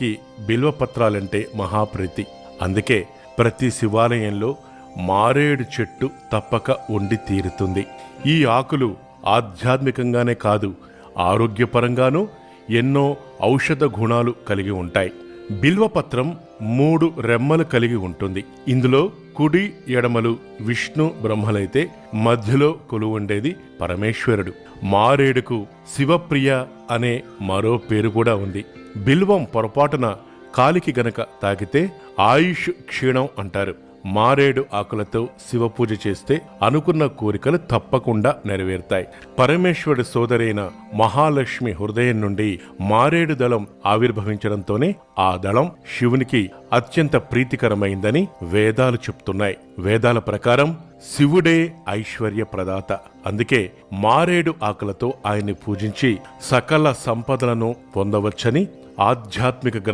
కి బిల్వపత్రాలంటే మహాప్రీతి. అందుకే ప్రతి శివాలయంలో మారేడు చెట్టు తప్పక ఉండి తీరుతుంది. ఈ ఆకులు ఆధ్యాత్మికంగానే కాదు ఆరోగ్యపరంగానూ ఎన్నో ఔషధ గుణాలు కలిగి ఉంటాయి. బిల్వపత్రం మూడు రెమ్మలు కలిగి ఉంటుంది. ఇందులో కుడి ఎడమలు విష్ణు బ్రహ్మలైతే మధ్యలో కొలువుండేది పరమేశ్వరుడు. మారేడుకు శివప్రియ అనే మరో పేరు కూడా ఉంది. బిల్వం పొరపాటున కాలికి గనక తాకితే ఆయుష్ క్షీణం అంటారు. మారేడు ఆకులతో శివ పూజ చేస్తే అనుకున్న కోరికలు తప్పకుండా నెరవేరుతాయి. పరమేశ్వరుడి సోదరైన మహాలక్ష్మి హృదయం నుండి మారేడు దళం ఆవిర్భవించడంతోనే ఆ దళం శివునికి అత్యంత ప్రీతికరమైందని వేదాలు చెప్తున్నాయి. వేదాల ప్రకారం శివుడే ఐశ్వర్య ప్రదాత. అందుకే మారేడు ఆకులతో ఆయన్ని పూజించి సకల సంపదలను పొందవచ్చని ఆధ్యాత్మిక